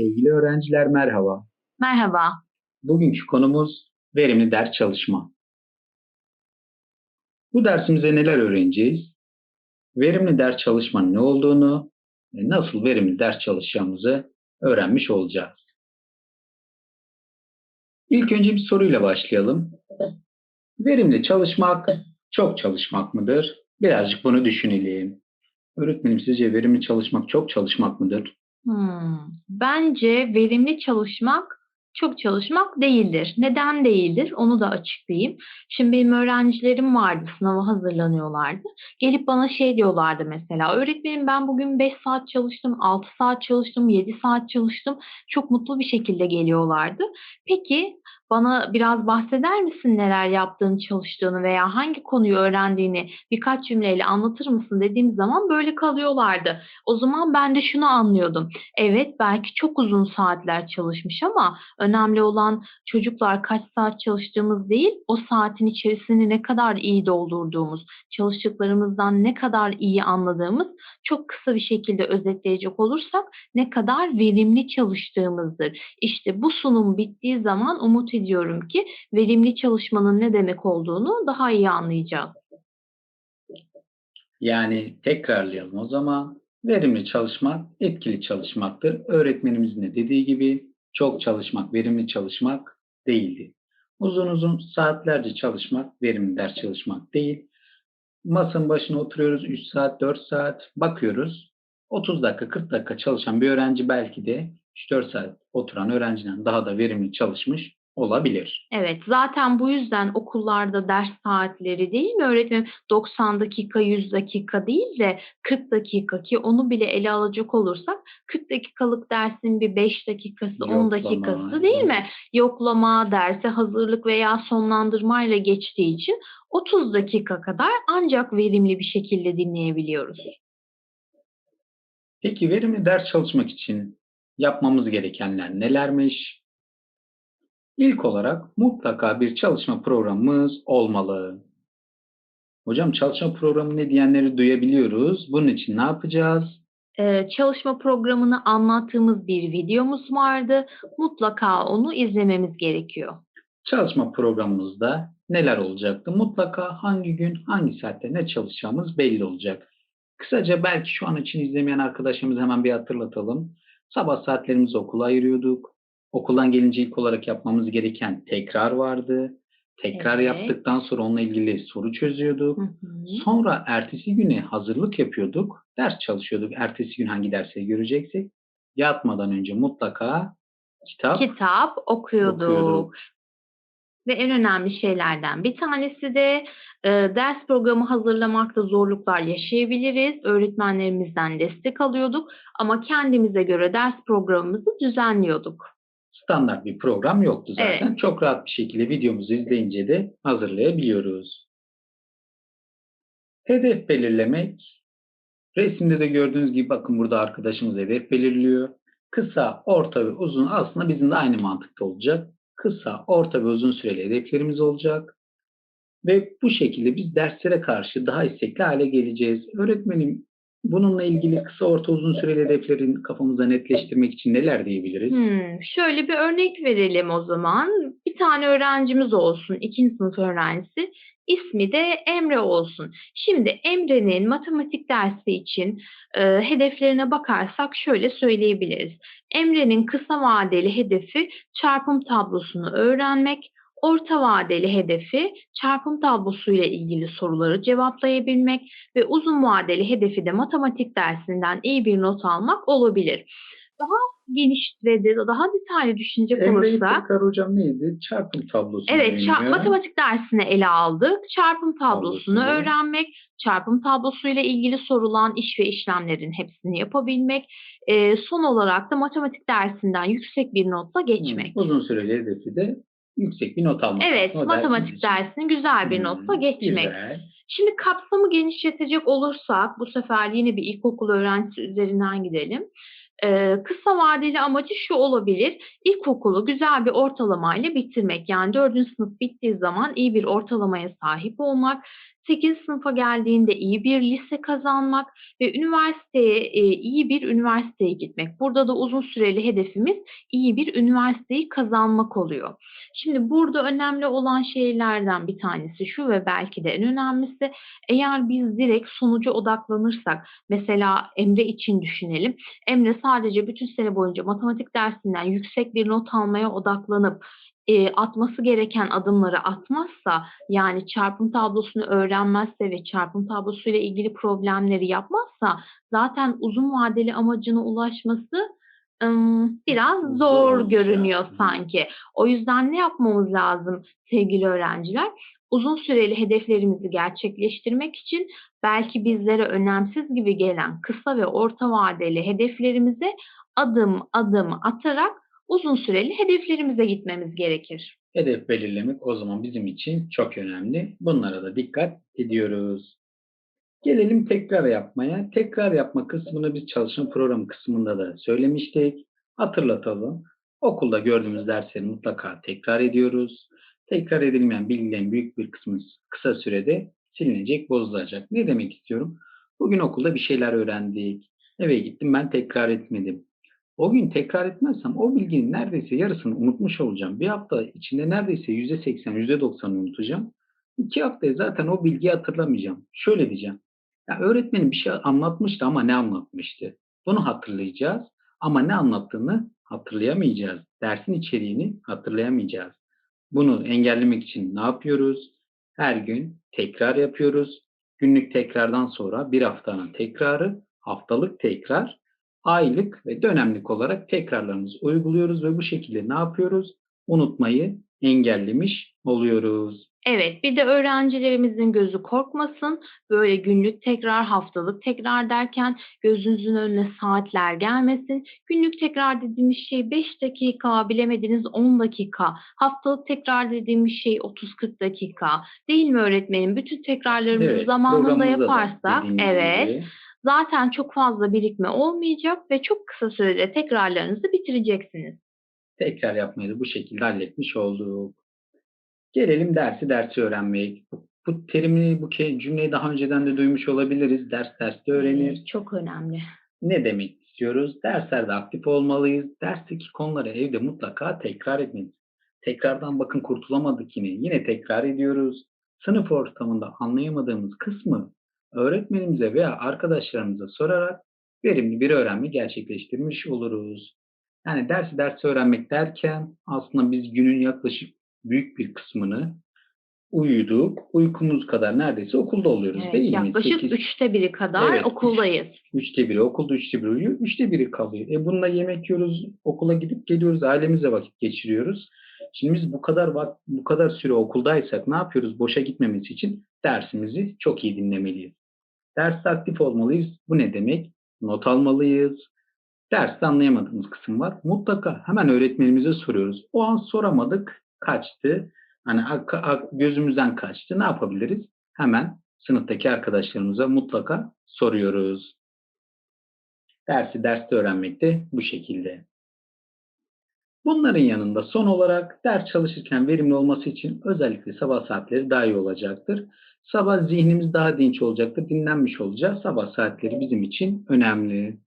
Sevgili öğrenciler merhaba. Merhaba. Bugünkü konumuz verimli ders çalışma. Bu dersimizde neler öğreneceğiz? Verimli ders çalışmanın ne olduğunu ve nasıl verimli ders çalışacağımızı öğrenmiş olacağız. İlk önce bir soruyla başlayalım. Verimli çalışmak çok çalışmak mıdır? Birazcık bunu düşünelim. Öğretmenim sizce verimli çalışmak çok çalışmak mıdır? Hmm. Bence verimli çalışmak çok çalışmak değildir. Neden değildir? Onu da açıklayayım. Şimdi benim öğrencilerim vardı, sınava hazırlanıyorlardı. Gelip bana şey diyorlardı mesela, öğretmenim ben bugün 5 saat çalıştım, 6 saat çalıştım, 7 saat çalıştım. Çok mutlu bir şekilde geliyorlardı. Peki bana biraz bahseder misin neler yaptığını, çalıştığını veya hangi konuyu öğrendiğini birkaç cümleyle anlatır mısın dediğim zaman böyle kalıyorlardı. O zaman ben de şunu anlıyordum. Evet belki çok uzun saatler çalışmış ama önemli olan çocuklar kaç saat çalıştığımız değil, o saatin içerisini ne kadar iyi doldurduğumuz, çalıştıklarımızdan ne kadar iyi anladığımız, çok kısa bir şekilde özetleyecek olursak ne kadar verimli çalıştığımızdır. İşte bu sunum bittiği zaman umut ediyorum ki verimli çalışmanın ne demek olduğunu daha iyi anlayacağız. Yani tekrarlayalım o zaman. Verimli çalışmak etkili çalışmaktır. Öğretmenimizin de dediği gibi çok çalışmak, verimli çalışmak değildi. Uzun uzun saatlerce çalışmak verimli ders çalışmak değil. Masanın başına oturuyoruz 3 saat, 4 saat bakıyoruz. 30 dakika, 40 dakika çalışan bir öğrenci belki de 3-4 saat oturan öğrenciden daha da verimli çalışmış olabilir. Evet, zaten bu yüzden okullarda ders saatleri değil mi öğretmenim? 90 dakika, 100 dakika değil de 40 dakika ki onu bile ele alacak olursak 40 dakikalık dersin bir 5 dakikası, 10 Yoklama, dakikası değil mi? Yoklama, derse hazırlık veya sonlandırmayla geçtiği için 30 dakika kadar ancak verimli bir şekilde dinleyebiliyoruz. Peki verimli ders çalışmak için yapmamız gerekenler nelermiş? İlk olarak mutlaka bir çalışma programımız olmalı. Hocam çalışma programı ne diyenleri duyabiliyoruz. Bunun için ne yapacağız? Ee, çalışma programını anlattığımız bir videomuz vardı. Mutlaka onu izlememiz gerekiyor. Çalışma programımızda neler olacaktı? Mutlaka hangi gün, hangi saatte ne çalışacağımız belli olacak. Kısaca belki şu an için izlemeyen arkadaşlarımız hemen bir hatırlatalım. Sabah saatlerimizi okula ayırıyorduk. Okuldan gelince ilk olarak yapmamız gereken tekrar vardı. Tekrar Evet. yaptıktan sonra onunla ilgili soru çözüyorduk. Hı hı. Sonra ertesi güne hazırlık yapıyorduk. Ders çalışıyorduk. Ertesi gün hangi dersi göreceksek. Yatmadan önce mutlaka kitap Kitap okuyorduk. okuyorduk. Ve en önemli şeylerden bir tanesi de e, ders programı hazırlamakta zorluklar yaşayabiliriz. Öğretmenlerimizden destek alıyorduk ama kendimize göre ders programımızı düzenliyorduk. Standart bir program yoktu zaten. Evet. Çok rahat bir şekilde videomuzu izleyince de hazırlayabiliyoruz. Hedef belirlemek. Resimde de gördüğünüz gibi bakın burada arkadaşımız hedef belirliyor. Kısa, orta ve uzun aslında bizim de aynı mantıkta olacak. Kısa, orta ve uzun süreli hedeflerimiz olacak. Ve bu şekilde biz derslere karşı daha istekli hale geleceğiz. Öğretmenim bununla ilgili kısa, orta, uzun süreli hedeflerin kafamızda netleştirmek için neler diyebiliriz? Hmm, şöyle bir örnek verelim o zaman. Bir tane öğrencimiz olsun, ikinci sınıf öğrencisi. İsmi de Emre olsun. Şimdi Emre'nin matematik dersi için e, hedeflerine bakarsak şöyle söyleyebiliriz. Emre'nin kısa vadeli hedefi çarpım tablosunu öğrenmek, orta vadeli hedefi çarpım tablosuyla ilgili soruları cevaplayabilmek ve uzun vadeli hedefi de matematik dersinden iyi bir not almak olabilir. Daha geniş ve de daha detaylı düşünecek Emre'yi olursak tekrar hocam neydi? Çarpım tablosu. Evet, çar- deniyor. matematik dersini ele aldık. Çarpım tablosunu Tablosunu. öğrenmek, çarpım tablosuyla ilgili sorulan iş ve işlemlerin hepsini yapabilmek, e, son olarak da matematik dersinden yüksek bir notla geçmek. Hı, Uzun süreli hedefi de yüksek bir not almak. Evet, O matematik dersini güzel bir Hı, notla geçmek. Güzel. Şimdi kapsamı genişletecek olursak bu sefer yine bir ilkokul öğrencisi üzerinden gidelim. Ee, kısa vadeli amacı şu olabilir. İlkokulu güzel bir ortalamayla bitirmek. Yani dördüncü sınıf bittiği zaman iyi bir ortalamaya sahip olmak. 8. sınıfa geldiğinde iyi bir lise kazanmak ve üniversiteye, eee, iyi bir üniversiteye gitmek. Burada da uzun süreli hedefimiz iyi bir üniversiteyi kazanmak oluyor. Şimdi burada önemli olan şeylerden bir tanesi şu ve belki de en önemlisi eğer biz direkt sonuca odaklanırsak, mesela Emre için düşünelim. Emre sadece bütün sene boyunca matematik dersinden yüksek bir not almaya odaklanıp, eee, atması gereken adımları atmazsa, yani çarpım tablosunu öğrenmezse ve çarpım tablosuyla ilgili problemleri yapmazsa zaten uzun vadeli amacına ulaşması, biraz Zor görünüyor sanki. O yüzden ne yapmamız lazım sevgili öğrenciler? Uzun süreli hedeflerimizi gerçekleştirmek için belki bizlere önemsiz gibi gelen kısa ve orta vadeli hedeflerimize adım adım atarak uzun süreli hedeflerimize gitmemiz gerekir. Hedef belirlemek o zaman bizim için çok önemli. Bunlara da dikkat ediyoruz. Gelelim tekrar yapmaya. Tekrar yapma kısmını biz çalışma programı kısmında da söylemiştik. Hatırlatalım. Okulda gördüğümüz dersleri mutlaka tekrar ediyoruz. Tekrar edilmeyen bilgilerin büyük bir kısmı kısa sürede silinecek, bozulacak. Ne demek istiyorum? Bugün okulda bir şeyler öğrendik. Eve gittim ben tekrar etmedim. O gün tekrar etmezsem o bilginin neredeyse yarısını unutmuş olacağım. Bir hafta içinde neredeyse %80, %90'ı unutacağım. İki haftaya zaten o bilgiyi hatırlamayacağım. Şöyle diyeceğim. Ya öğretmenim bir şey anlatmıştı ama ne anlatmıştı? Bunu hatırlayacağız ama ne anlattığını hatırlayamayacağız. Dersin içeriğini hatırlayamayacağız. Bunu engellemek için ne yapıyoruz? Her gün tekrar yapıyoruz. Günlük tekrardan sonra bir haftanın tekrarı, haftalık tekrar, aylık ve dönemlik olarak tekrarlarımızı uyguluyoruz ve bu şekilde ne yapıyoruz? Unutmayı engellemiş oluyoruz. Evet, bir de öğrencilerimizin gözü korkmasın. Böyle günlük tekrar, haftalık tekrar derken gözünüzün önüne saatler gelmesin. Günlük tekrar dediğimiz şey 5 dakika, bilemediniz 10 dakika. Haftalık tekrar dediğimiz şey 30-40 dakika. Değil mi öğretmenim? Bütün tekrarlarımızı Evet, zamanında yaparsak, evet, gibi zaten çok fazla birikme olmayacak ve çok kısa sürede tekrarlarınızı bitireceksiniz. tekrar yapmayı da bu şekilde halletmiş olduk. Gelelim dersi dersi öğrenmek. Bu, terimi, bu cümleyi daha önceden de duymuş olabiliriz. Ders derste öğrenir. Çok önemli. Ne demek istiyoruz? Derslerde aktif olmalıyız. Dersteki konuları evde mutlaka tekrar etmeliyiz. Tekrardan bakın kurtulamadık yine. Yine tekrar ediyoruz. Sınıf ortamında anlayamadığımız kısmı öğretmenimize veya arkadaşlarımıza sorarak verimli bir öğrenme gerçekleştirmiş oluruz. Yani dersi dersi öğrenmek derken aslında biz günün yaklaşık büyük bir kısmını uyuduk. Uykumuz kadar neredeyse okulda oluyoruz Evet, değil mi? yaklaşık üçte biri kadar Evet, okuldayız. Üçte biri okulda, üçte biri uyuyor, üçte biri kalıyor. E bununla yemek yiyoruz, okula gidip geliyoruz, ailemizle vakit geçiriyoruz. Şimdi biz bu kadar bu kadar süre okuldaysak ne yapıyoruz? Boşa gitmemesi için dersimizi çok iyi dinlemeliyiz. Derste aktif olmalıyız. Bu ne demek? Not almalıyız. Derste anlayamadığımız kısım var. Mutlaka hemen öğretmenimize soruyoruz. O an soramadık, kaçtı. Hani gözümüzden kaçtı. Ne yapabiliriz? Hemen sınıftaki arkadaşlarımıza mutlaka soruyoruz. Dersi derste öğrenmek de bu şekilde. Bunların yanında son olarak ders çalışırken verimli olması için özellikle sabah saatleri daha iyi olacaktır. Sabah zihnimiz daha dinç olacaktır, dinlenmiş olacağız. Sabah saatleri bizim için önemli.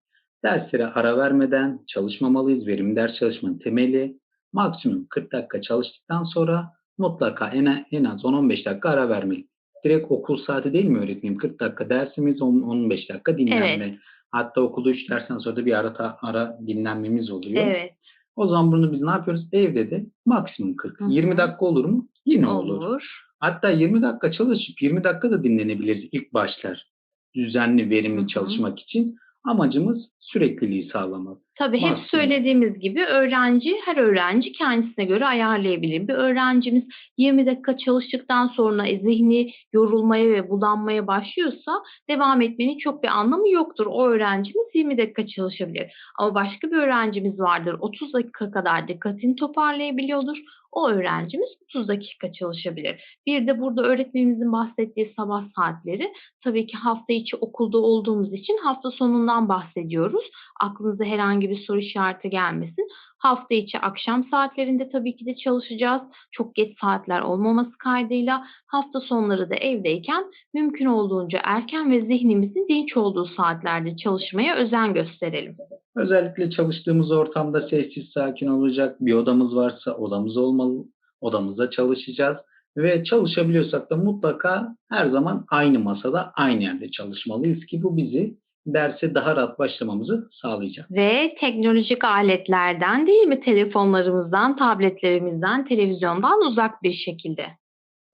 Derslere ara vermeden çalışmamalıyız. Verimli ders çalışmanın temeli. Maksimum 40 dakika çalıştıktan sonra mutlaka en, en az 10-15 dakika ara vermeli. Direkt okul saati değil mi öğretmenim? 40 dakika dersimiz 10-15 dakika dinlenme. Hatta okulda 3 dersten sonra da bir ara, ara dinlenmemiz oluyor. Evet, O zaman bunu biz ne yapıyoruz? Evde de maksimum 40. Hı hı. 20 dakika olur mu? Yine olur. olur. Hatta 20 dakika çalışıp 20 dakika da dinlenebiliriz ilk başlar. Düzenli, verimli Hı hı. çalışmak için. Amacımız sürekliliği sağlamak. Tabii hep Maksimum. söylediğimiz gibi öğrenci, her öğrenci kendisine göre ayarlayabilir. Bir öğrencimiz 20 dakika çalıştıktan sonra e, zihni yorulmaya ve bulanmaya başlıyorsa devam etmenin çok bir anlamı yoktur. O öğrencimiz 20 dakika çalışabilir. Ama başka bir öğrencimiz vardır 30 dakika kadar dikkatini toparlayabiliyordur. O öğrencimiz 30 dakika çalışabilir. Bir de burada öğretmenimizin bahsettiği sabah saatleri tabii ki hafta içi okulda olduğumuz için hafta sonundan bahsediyoruz. Aklınıza herhangi bir soru işareti gelmesin. Hafta içi akşam saatlerinde tabii ki de çalışacağız. Çok geç saatler olmaması kaydıyla hafta sonları da evdeyken mümkün olduğunca erken ve zihnimizin dinç olduğu saatlerde çalışmaya özen gösterelim. Özellikle çalıştığımız ortamda sessiz sakin olacak. Bir odamız varsa odamız olmalı. Odamızda çalışacağız. Ve çalışabiliyorsak da mutlaka her zaman aynı masada, aynı yerde çalışmalıyız ki bu bizi derse daha rahat başlamamızı sağlayacak. Ve teknolojik aletlerden değil mi telefonlarımızdan, tabletlerimizden, televizyondan uzak bir şekilde.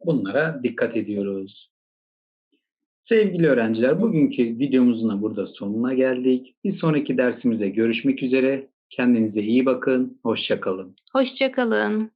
Bunlara dikkat ediyoruz. Sevgili öğrenciler, bugünkü videomuzun da burada sonuna geldik. Bir sonraki dersimize görüşmek üzere. Kendinize iyi bakın. Hoşça kalın. Hoşçakalın.